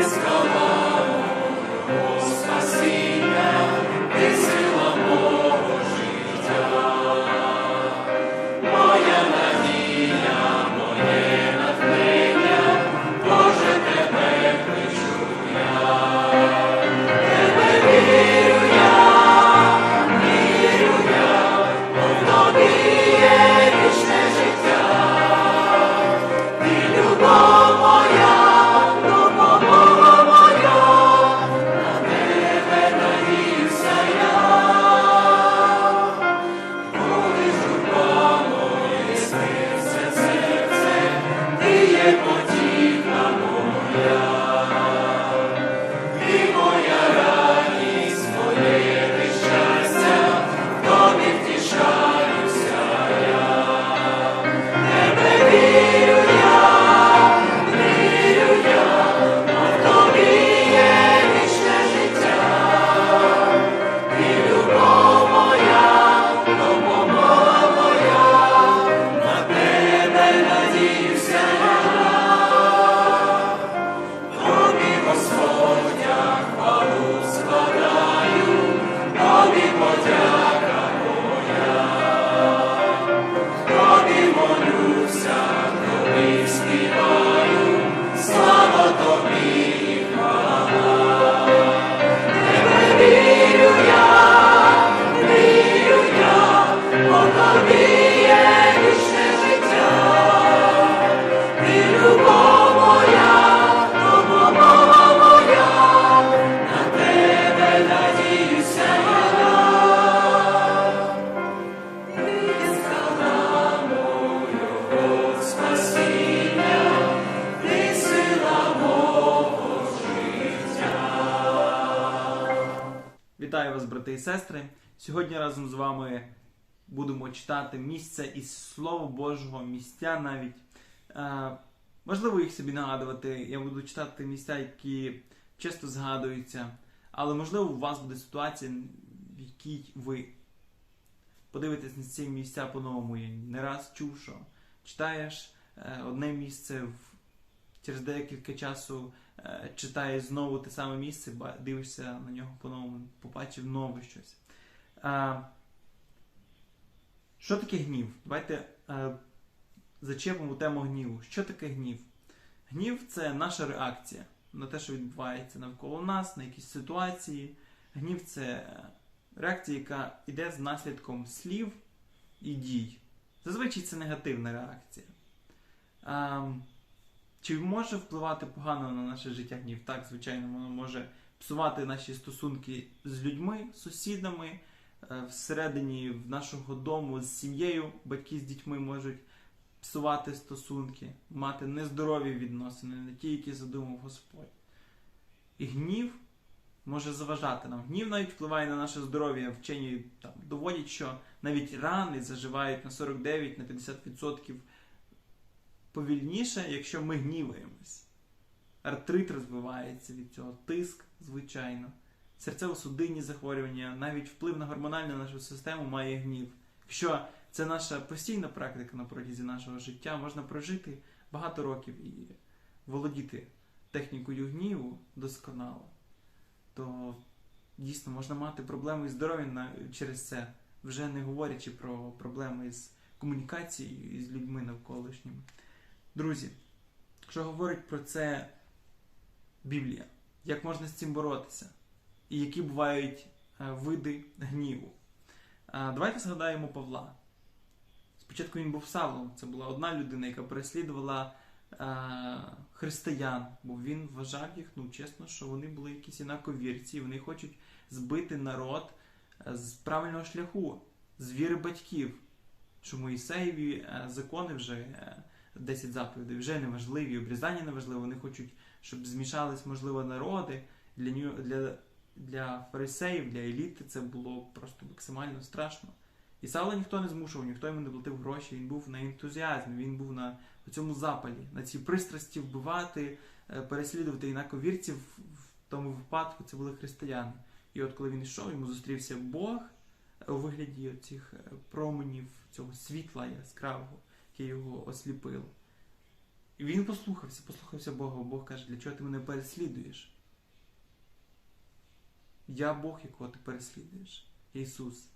escalar. Сестри. Сьогодні разом з вами будемо читати місце із Слова Божого, місця навіть. Е, важливо їх собі нагадувати. Я буду читати місця, які часто згадуються, але можливо у вас буде ситуація, в якій ви подивитесь на ці місця по-новому. Я не раз чув, що читаєш е, одне місце в через декілька часу е, читаєш знову те саме місце, дивишся на нього по-новому, побачив нове щось. Що таке гнів? Давайте е, зачепимо тему гніву. Що таке гнів? Гнів це наша реакція на те, що відбувається навколо нас, на якісь ситуації. Гнів це е, реакція, яка йде з наслідком слів і дій. Зазвичай це негативна реакція. Чи може впливати погано на наше життя гнів? Так, звичайно, воно може псувати наші стосунки з людьми, сусідами, е, всередині в нашого дому, з сім'єю, батьки з дітьми можуть псувати стосунки, мати нездорові відносини, не ті, які задумав Господь. І гнів може заважати нам. Гнів навіть впливає на наше здоров'я. Вчені там, доводять, що навіть рани заживають на 49 на 50% повільніше, якщо ми гніваємось. Артрит розвивається від цього, тиск, звичайно, серцево-судинні захворювання, навіть вплив на гормональну нашу систему має гнів. Якщо це наша постійна практика на протязі нашого життя, можна прожити багато років і володіти технікою гніву досконало, то дійсно можна мати проблеми із здоров'ям через це, вже не говорячи про проблеми з комунікацією з людьми навколишніми. Друзі, що говорить про це Біблія? Як можна з цим боротися? І які бувають е, види гніву? Е, Давайте згадаємо Павла. Спочатку він був Савлом, це була одна людина, яка переслідувала е, християн, бо він вважав їх, ну чесно, що вони були якісь інаковірці, і вони хочуть збити народ з правильного шляху, з віри батьків. Що Моїсеєві закони вже. Е, 10 заповідей вже не важливі, обрізання не важливо. Вони хочуть, щоб змішались, можливо, народи. Для, для, для фарисеїв, для еліти це було просто максимально страшно. І Савла ніхто не змушував, ніхто йому не платив гроші, він був на ентузіазмі, він був на цьому запалі, на цій пристрасті вбивати, е, переслідувати інаковірців. В тому випадку це були християни. І от коли він йшов, йому зустрівся Бог е, у вигляді цих променів цього світла яскравого яке його осліпило. І він послухався, послухався Бога. Бог каже, для чого ти мене переслідуєш? Я Бог, якого ти переслідуєш, Ісус.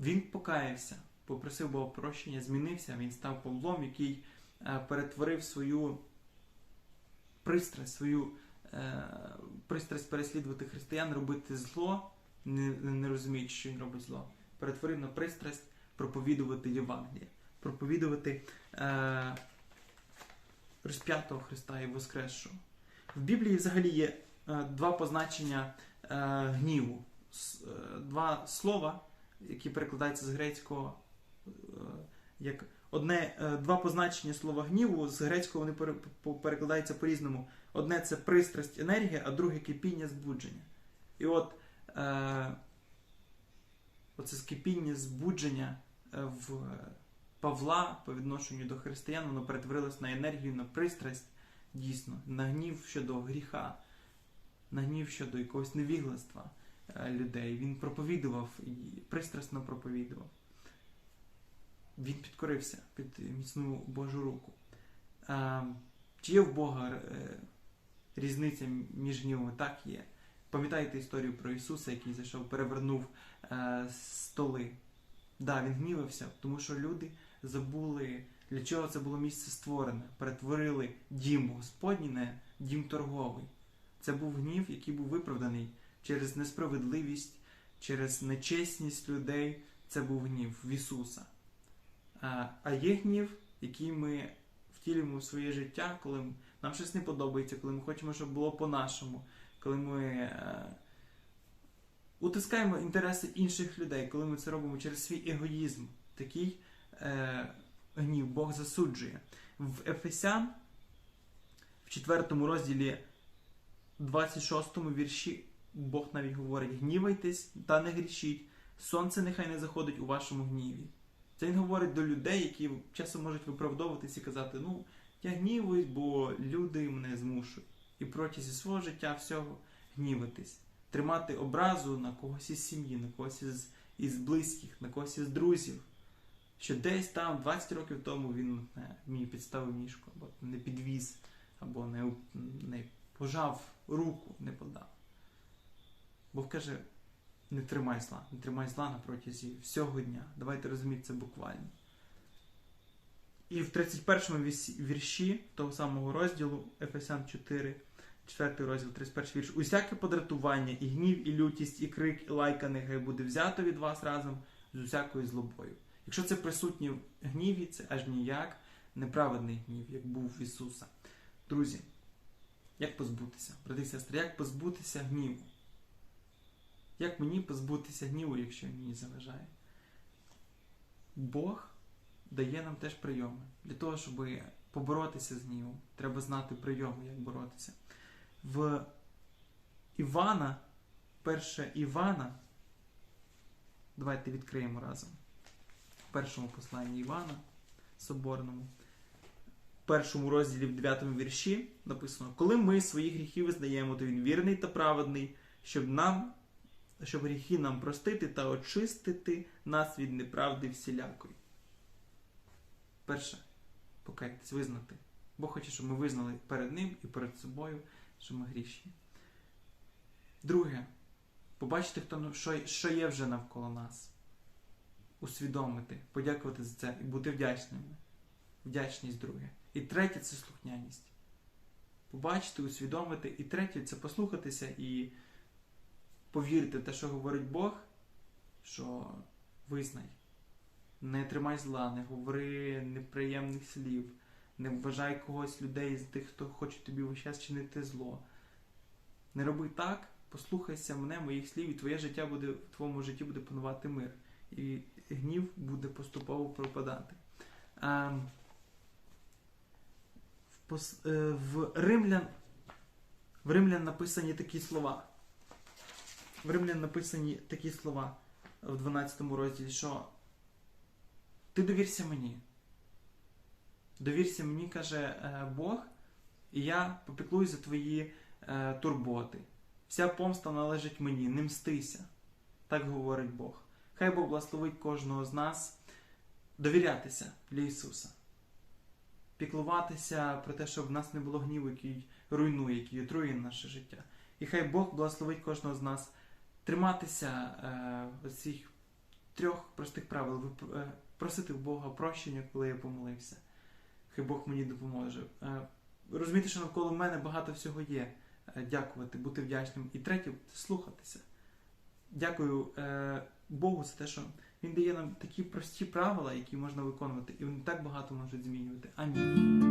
Він покаявся, попросив Бога прощення, змінився, він став Павлом, який е, перетворив свою пристрасть, свою е, пристрасть переслідувати християн, робити зло, не, не розуміючи, що він робить зло. Перетворив на пристрасть проповідувати Євангеліє, проповідувати е, розп'ятого Христа і Воскресшого. В Біблії взагалі є е, два позначення е, гніву, С- е, два слова, які перекладаються з грецького е, як одне, е, два позначення слова гніву з грецького вони перекладаються по-різному. Одне це пристрасть, енергія, а друге кипіння, збудження. І от е, оце скипіння, збудження е, в Павла по відношенню до християн, воно перетворилось на енергію, на пристрасть, дійсно, на гнів щодо гріха, на гнів щодо якогось невігластва е, людей. Він проповідував і пристрасно проповідував. Він підкорився під міцну Божу руку. Е, Чи є в Бога е, різниця між гнівами? Так є. Пам'ятаєте історію про Ісуса, який зайшов, перевернув е, столи. Да, він гнівався, тому що люди забули, для чого це було місце створене. Перетворили дім Господній на дім торговий. Це був гнів, який був виправданий через несправедливість, через нечесність людей. Це був гнів в Ісуса. А, є гнів, який ми втілюємо в своє життя, коли нам щось не подобається, коли ми хочемо, щоб було по-нашому, коли ми е, утискаємо інтереси інших людей, коли ми це робимо через свій егоїзм. Такий е, гнів Бог засуджує. В Ефесян, в 4 розділі 26 вірші, Бог навіть говорить: гнівайтесь та не грішіть, сонце нехай не заходить у вашому гніві. Це він говорить до людей, які часом можуть виправдовуватись і казати, ну, я гнівуюсь, бо люди мене змушують. І протягом свого життя всього гніватись, тримати образу на когось із сім'ї, на когось із, із близьких, на когось із друзів. Що десь там 20 років тому він не, мені підставив ніжку, або не підвіз, або не, не пожав руку, не подав. Бог каже, не тримай зла, не тримай зла на протязі всього дня. Давайте розуміти це буквально. І в 31 віс- вірші того самого розділу Ефесян 4, 4 розділ, 31 вірш. Усяке подратування, і гнів, і лютість, і крик, і лайка нехай буде взято від вас разом з усякою злобою. Якщо це присутнє в гніві, це аж ніяк неправедний гнів, як був в Ісуса. Друзі, як позбутися? Брати і сестри, як позбутися гніву? Як мені позбутися гніву, якщо мені заважає? Бог дає нам теж прийоми. Для того, щоб поборотися з гнівом, треба знати прийоми, як боротися. В Івана, перше Івана, давайте відкриємо разом. Першому посланні Івана Соборному, в першому розділі в 9 вірші написано: Коли ми свої гріхи визнаємо, то він вірний та праведний, щоб нам щоб гріхи нам простити та очистити нас від неправди всілякої. Перше, покайтесь, визнати. Бог хоче, щоб ми визнали перед Ним і перед собою, що ми грішні. Друге, побачити, хто, що, що є вже навколо нас. Усвідомити, подякувати за це і бути вдячними. Вдячність друге. І третє це слухняність. Побачити, усвідомити. І третє це послухатися і повірити в те, що говорить Бог, що визнай. Не тримай зла, не говори неприємних слів, не вважай когось людей з тих, хто хоче тобі весь час чинити зло. Не роби так, послухайся мене, моїх слів, і твоє життя буде, в твоєму житті буде панувати мир. І гнів буде поступово пропадати. Пос- е, в Римлян в Римлян написані такі слова. В Римлян написані такі слова в 12 розділі, що ти довірся мені. Довірся мені, каже е, Бог, і я попіклуюсь за твої е, турботи. Вся помста належить мені, не мстися. Так говорить Бог. Хай Бог благословить кожного з нас довірятися для Ісуса. піклуватися про те, щоб в нас не було гніву, який руйнує, який отрує наше життя. І хай Бог благословить кожного з нас триматися е, цих трьох простих правил, е, просити в Бога прощення, коли я помолився. Хай Бог мені допоможе. Е, розуміти, що навколо мене багато всього є. Е, дякувати, бути вдячним. І третє слухатися. Дякую е, Богу за те, що Він дає нам такі прості правила, які можна виконувати, і вони так багато можуть змінювати. Амінь.